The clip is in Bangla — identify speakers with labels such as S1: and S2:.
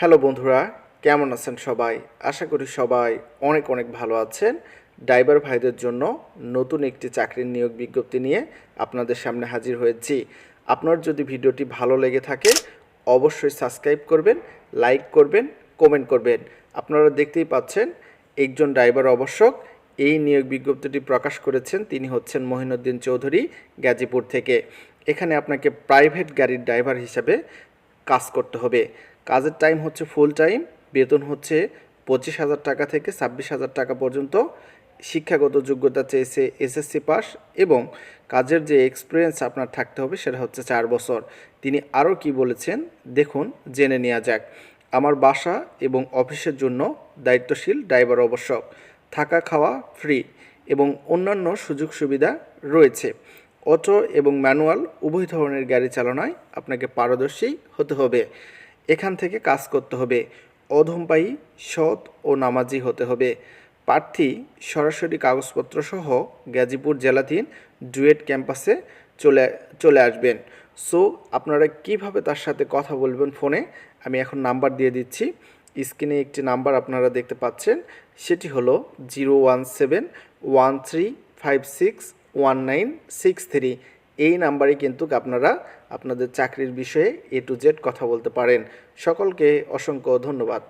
S1: হ্যালো বন্ধুরা, কেমন আছেন সবাই? আশা করি সবাই অনেক অনেক ভালো আছেন। ড্রাইভার ভাইদের জন্য নতুন একটি চাকরির নিয়োগ বিজ্ঞপ্তি নিয়ে আপনাদের সামনে হাজির হয়েছি। আপনার যদি ভিডিওটি ভালো লেগে থাকে, অবশ্যই সাবস্ক্রাইব করবেন, লাইক করবেন, কমেন্ট করবেন। আপনারা দেখতেই পাচ্ছেন, একজন ড্রাইভার আবশ্যক এই নিয়োগ বিজ্ঞপ্তিটি প্রকাশ করেছেন। তিনি হচ্ছেন মহিনুদ্দিন চৌধুরী গাজীপুর থেকে। এখানে আপনাকে প্রাইভেট গাড়ির ড্রাইভার হিসাবে কাজ করতে হবে। কাজের টাইম হচ্ছে ফুল টাইম বেতন হচ্ছে পঁচিশ হাজার টাকা থেকে ছাব্বিশ হাজার টাকা পর্যন্ত। শিক্ষাগত যোগ্যতা চেয়েছে এসএসসি পাস এবং কাজের যে এক্সপিরিয়েন্স আপনার থাকতে হবে সেটা হচ্ছে চার বছর। তিনি আরও কি বলেছেন? দেখুন, জেনে নেওয়া যাক। আমার বাসা এবং অফিসের জন্য দায়িত্বশীল ড্রাইভার আবশ্যক থাকা খাওয়া ফ্রি এবং অন্যান্য সুযোগ সুবিধা রয়েছে। অটো এবং ম্যানুয়াল উভয় ধরনের গাড়ি চালনায় আপনাকে পারদর্শী হতে হবে। এখান থেকে কাজ করতে হবে। অধমপায়ী, সৎ ও নামাজি হতে হবে। প্রার্থী, সরাসরি কাগজপত্র সহ গাজীপুর জেলাধীন ডুয়েট ক্যাম্পাসে চলে চলে আসবেন। সো, আপনারা কীভাবে তার সাথে কথা বলবেন ফোনে, আমি এখন নাম্বার দিয়ে দিচ্ছি। স্ক্রিনে একটি নাম্বার আপনারা দেখতে পাচ্ছেন, সেটি হলো zero one seven one three five six one nine six three. এই নাম্বারে কিন্তু আপনারা আপনাদের চাকরির বিষয়ে এ টু জেড কথা বলতে পারেন। সকলকে অসংখ্য ধন্যবাদ।